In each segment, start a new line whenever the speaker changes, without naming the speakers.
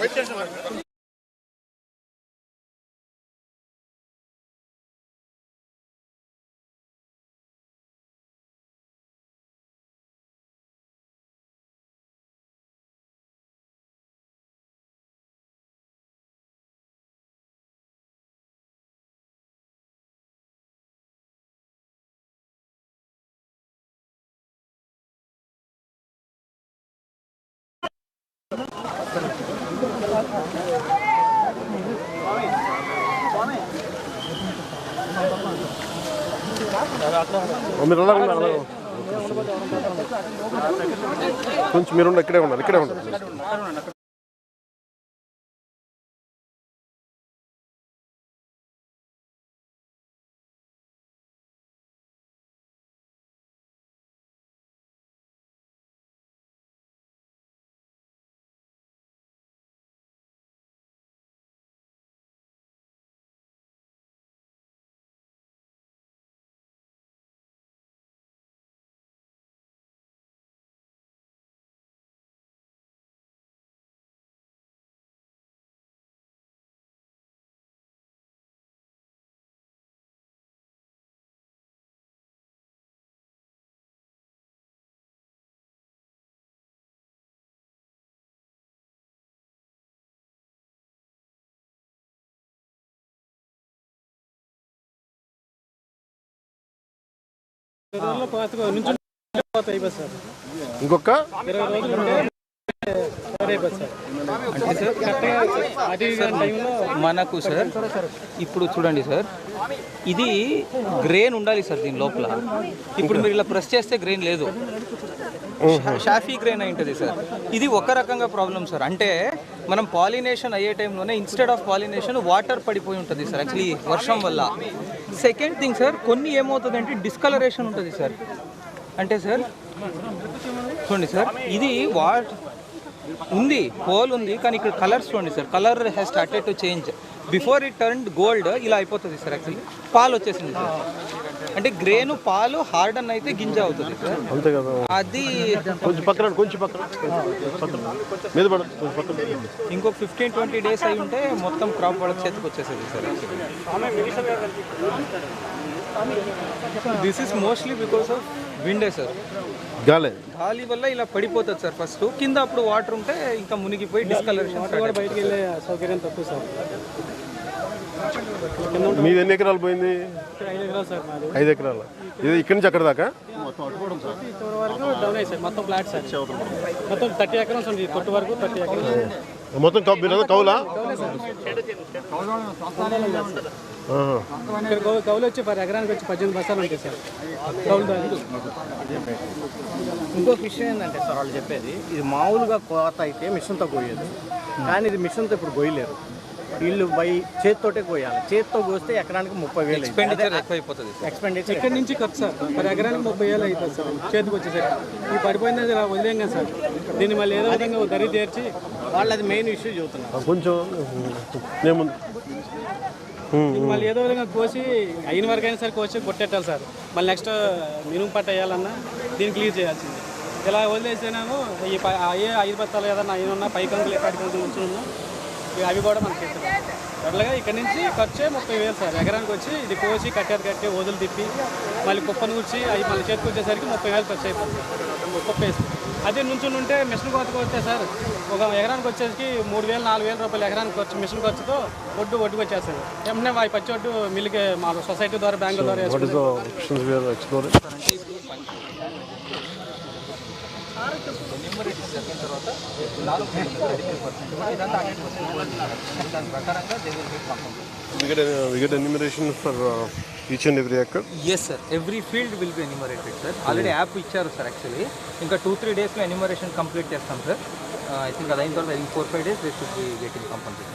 మీరు అలా మీరు అలా ఉన్నారు. కొంచెం మీరు ఇక్కడే ఉండాలి ఇక్కడే ఉండాలి ఇంకొక?
అంటే సార్
మనకు సార్ ఇప్పుడు చూడండి సార్ ఇది గ్రెయిన్ ఉండాలి సార్ దీని లోపల. ఇప్పుడు మీరు ఇలా ప్రెస్ చేస్తే గ్రెయిన్ లేదు. షాఫీ గ్రెయిన్ అయి ఉంటుంది సార్. ఇది ఒక రకంగా ప్రాబ్లం సార్. అంటే మనం పాలినేషన్ అయ్యే టైంలోనే ఇన్స్టెడ్ ఆఫ్ పాలినేషన్ వాటర్ పడిపోయి ఉంటుంది సార్ యాక్చువల్లీ వర్షం వల్ల. సెకండ్ థింగ్ సార్ కొన్ని ఏమవుతుంది అంటే డిస్కలరేషన్ ఉంటుంది సార్ అంటే సార్ చూడండి సార్ ఇది వాట్ ఉంది హోల్ ఉంది కానీ ఇక్కడ కలర్స్ చూడండి sir colour has started to change before it turn gold ఇలా అయిపోతుంది సార్ యాక్చువల్లీ పాలు వచ్చేసింది సార్ అంటే గ్రేను పాలు హార్డన్ అయితే గింజ అవుతుంది సార్.
అంతే కదా.
అది
కొంచెం పక్కన కొంచెం పక్కన మీద పడ
ఇంకొక ఫిఫ్టీన్ ట్వంటీ డేస్ అయి ఉంటే మొత్తం క్రాప్ వాళ్ళకి చేతికి వచ్చేసేది sir. This is mostly because of విండే sir.
గాలే.
గాలి వల్ల ఇలా పడిపోతుంది సార్ ఫస్ట్ కింద అప్పుడు వాటర్ ఉంటే ఇంకా మునిగిపోయి డిస్కలరేషన్
కూడా బయటికి వెళ్ళే సౌకర్యం తక్కువ సార్.
మీది ఎన్ని ఎకరాలు పోయింది?
ఐదు ఎకరాలు.
ఇది ఇక్కడి నుంచి అక్కడ దాకా?
ఇక్కడ వరకు డౌన్ అయ్యి సార్ మొత్తం ఫ్లాట్ సార్ మొత్తం థర్టీ ఎకరాస్ ఉంది కొట్టు వరకు థర్టీ ఎకరాస్
మొత్తం కౌ మీరు కౌలా
కౌలు? వచ్చి పర్ ఎకరానికి వచ్చి పద్దెనిమిది బస్తాలు ఉంటాయి సార్ కౌలు
ఇంకొక విషయం ఏంటంటే సార్ వాళ్ళు చెప్పేది ఇది మామూలుగా కోత అయితే మిషన్తో కోయేది కానీ ఇది మిషన్తో ఇప్పుడు కోయలేరు వీళ్ళు బై చేతితోటే కోయాలి. చేతితో కోస్తే ఎకరానికి ముప్పై వేలు
ఎక్స్పెండిచర్ ఎక్కువ అయిపోతుంది
ఎక్స్పెండిచర్
ఇక్కడ నుంచి ఖర్చు సార్? పర్ ఎకరానికి ముప్పై వేలు అవుతుంది సార్? చేతికి వచ్చేసరికి. ఈ పడిపోయింది వదిలేం కదా సార్. దీన్ని మళ్ళీ ఏదో విధంగా దరి తీర్చి
వాళ్ళు అది మెయిన్ ఇష్యూ చెబుతున్నారు
ఆ, కొంచెం
మళ్ళీ ఏదో విధంగా కోసి అయిన వరకు అయినా సరే కోసి కొట్టేట్టాలి సార్. మళ్ళీ నెక్స్ట్ మినుము పట్ట వేయాలన్నా దీన్ని క్లియర్ చేయాల్సింది. ఇలా వదిలేసేనాము ఈ పై- అయ్యే ఐదు బత్తాలు ఏదన్నా అయిన ఉన్నా పై కంకులు ఎక్కడి కంకులు ఉంచున్నా అవి కూడా మనకి ఇస్తారు అట్లాగా ఇక్కడ నుంచి ఖర్చే ముప్పై వేలు సార్. ఎకరానికి వచ్చి ఇది కోసి కట్టేది కట్టి వదులు తిప్పి మళ్ళీ కుప్పను కూర్చి అవి మళ్ళీ చేతికి వచ్చేసరికి ముప్పై వేలు ఖర్చు అయిపోతుంది. కుప్ప వేసి అదే నుంచుని ఉంటే మిషన్ కోత కొడితే సార్ ఒక ఎకరానికి వచ్చేసరికి మూడు వేలు నాలుగు వేల రూపాయలు ఎకరానికి ఖర్చు మిషన్ ఖర్చుతో ఒడ్డు ఒడ్డుకు వచ్చేస్తుంది వెంటనే ఆ పచ్చి ఒడ్డు మిల్లుకి మా సొసైటీ ద్వారా బ్యాంకుల ద్వారా
the explore we get a, we get enumeration for uh, each and every acre
yes sir every field will be enumerated sir already app ఇచ్చారు సార్ యాక్చువల్లీ ఇంకా టూ త్రీ డేస్లో ఎన్యూమరేషన్ కంప్లీట్ చేస్తాం sir I think అది అయిన తర్వాత ఈ four five days they should be getting compulsory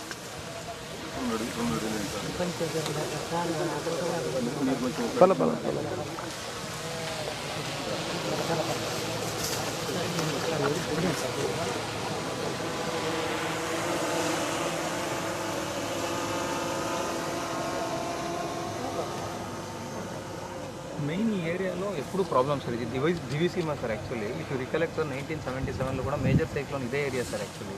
పర్లే పర్లే మీరు
మెయిన్ ఈ ఏరియాలో ఎప్పుడు ప్రాబ్లమ్స్ సార్ ఇది device Diviseema sir actually if recollect sir nineteen seventy సెవెన్లో కూడా మేజర్ సైక్లోన్ ఇదే ఏరియా సార్ యాక్చువల్లీ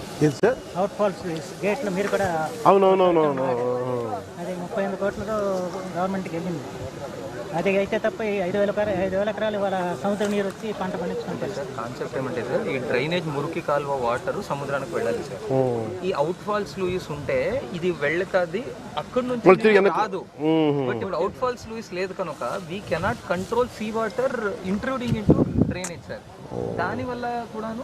ఏది సార్?
అవుట్ ఫాల్స్ గేట్లు మీరు కూడా
అవునవునవునవును.
అది ముప్పై ఎనిమిది కోట్లతో గవర్నమెంట్కి వెళ్ళింది. అది అయితే తప్ప ఐదు వేల ఎకరా- ఐదు వేల ఎకరాలు ఇవాళ సముద్ర నీరు వచ్చి పంట పండించుకుంటారు. సార్
కాన్సెప్ట్ ఏమంటే సార్ ఈ డ్రైనేజ్ మురికి కాలువ వాటర్ సముద్రానికి వెళ్ళాలి సార్. ఈ అవుట్ ఫాల్స్ లూయిస్ ఉంటే ఇది వెళ్తాది అక్కడ నుంచి రాదు బట్ ఇప్పుడు అవుట్ ఫాల్స్ లూయిస్ లేదు కనుక we cannot control sea water intruding into drainage sir. దానివల్ల కూడాను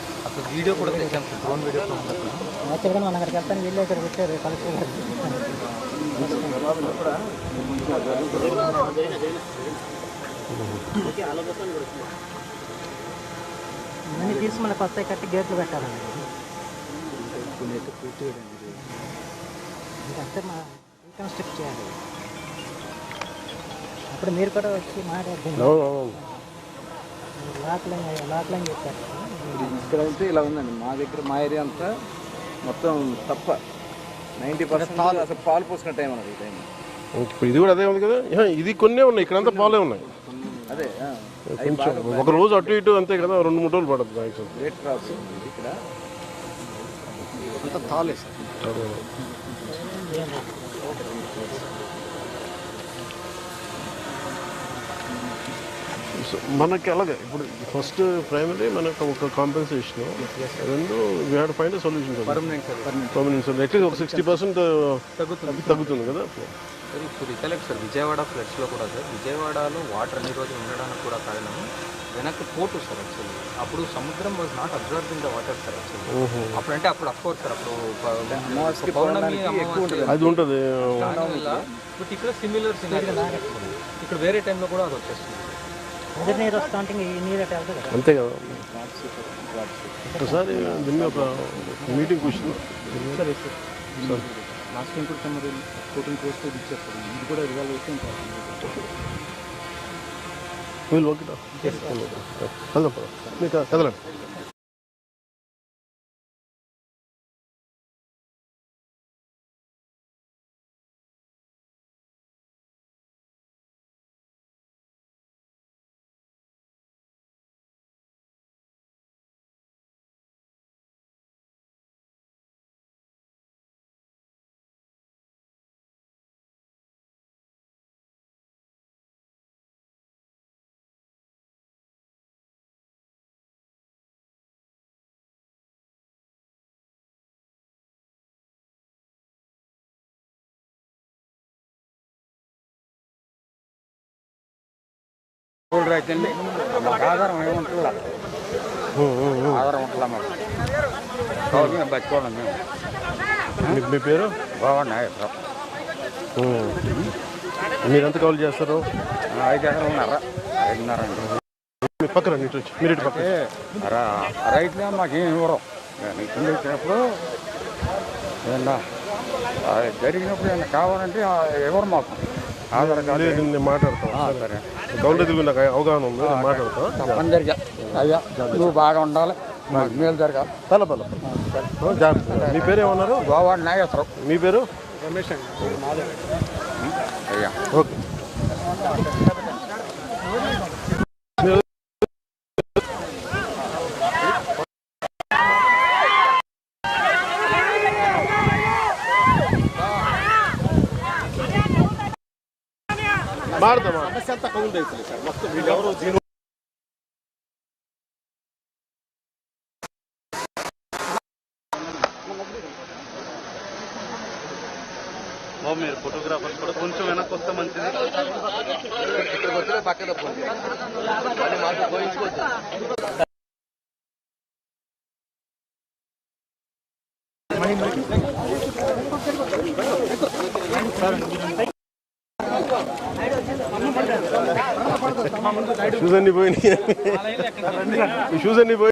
అసలు వీడియో కూడా తెచ్చాం సార్ డ్రోన్ వీడియో
యాక్చువల్గా మనం అక్కడికి వెళ్తాను వీళ్ళు ఇక్కడికి వచ్చారు కలెక్టర్ గారు. ఇవన్నీ తీసి మళ్ళీ కొత్త కట్టి గేట్లు పెట్టాలండి. ఇంకంతే మా రీకన్స్ట్రక్ట్ చేయాలి. అప్పుడు మీరు కూడా వచ్చి మాట్లాడుతుంది
అవునవును
లాక్లైన్ లాక్లైన్ చెప్పారు.
ఇక్కడ అయితే ఇలా ఉందండి. మా దగ్గర మా ఏరియా అంతా మొత్తం తప్ప. నైంటీ పర్సెంట్ అసలు పాలు పోసిన టైం అన్నది ఈ టైం.
ఇప్పుడు ఇది కూడా అదే ఉంది కదా? ఏహ, ఇది కొన్నే ఉన్నాయి. ఇక్కడంతా పాలే ఉన్నాయి.
అదే
కొంచెం ఒక రోజు అటు ఇటు అంతే కదా రెండు మూడు రోజులు పడుతుంది మ్యాక్సిమం
రేట్ క్రాప్స్ ఇక్కడ.
అంత తాలే సార్.
సో మనకి అలాగే. ఇప్పుడు ఫస్ట్ ప్రైమరీ మనకు ఒక కాంపెన్సేషన్ రెండు we had find
solution permanent
sir at least ఒక సిక్స్టీ పర్సెంట్
తగ్గుతుంది.
తగ్గుతుంది కదా?
సార్ ఇప్పుడు రికలెక్ట్ సార్ విజయవాడ ఫ్లడ్స్లో కూడా సార్ విజయవాడలో వాటర్ అన్ని రోజులు ఉండడానికి కూడా కారణం వెనక్కి పోటు సార్ యాక్చువల్లీ అప్పుడు సముద్రం was not observing the water sir actually అప్పుడు అంటే అప్పుడు అఫ్కోర్స్ సార్ అప్పుడు పౌర్ణమి
అది ఉంటుంది.
బట్ ఇక్కడ సిమిలర్ సినారీ ఇక్కడ వేరే టైంలో కూడా అది వచ్చేస్తుంది.
నీరు వస్తూ నీరు అటు వెళ్తుంది కదా.
అంతే కదా. ఒకసారి దీన్ని ఒక మీటింగ్ కూర్చుంది
లాస్ట్ టైం కూడా మరి ఇది కూడా రిజాల్వ్ అయితే
వీళ్ళు ఓకే వెళ్దాం. మీకు కదలండి.
అండి మాకు ఆధారం ఏముంటుందా ఆధారం ఉంటుందా మాకు కాబట్టి మేము బతుకోవాలి మేము.
మీ- పేరు?
బాగున్నాయి
ఉమ్. మీరు ఎంత కౌలు చేస్తారు?
ఐదు ఎకరాలు ఉన్నారా? ఐదున్నర
మీ పక్కన మీరు ఇటు పక్కన
రైతులే మాకేం ఇవ్వరు. కింద వచ్చినప్పుడు జరిగినప్పుడు ఏమన్నా కావాలంటే ఆ ఎవరు మాకు. ఆధార్ కార్డు.
లేదు, నేను మాట్లాడతాను.
సరే.
నాకు అవగాహన ఉంది నేను మాట్లాడతాను.
తప్పని జరిగా అయ్యా నువ్వు బాగా ఉండాలి. మాకు మేలు జరగాలి.
తల బల జాగ్రత్త. మీ పేరు ఏమన్నారు
గోవా నాగేశ్వరం
మీ పేరు?
అయ్యా
ఓకే. ಮಾಡ್ದ
మీరు ఫోటోగ్రాఫర్స్ కూడా కొంచెం వెనక్కి వస్తే మంచిది
షూస్ అన్ని పోయినాయి. షూస్ అన్ని పోయి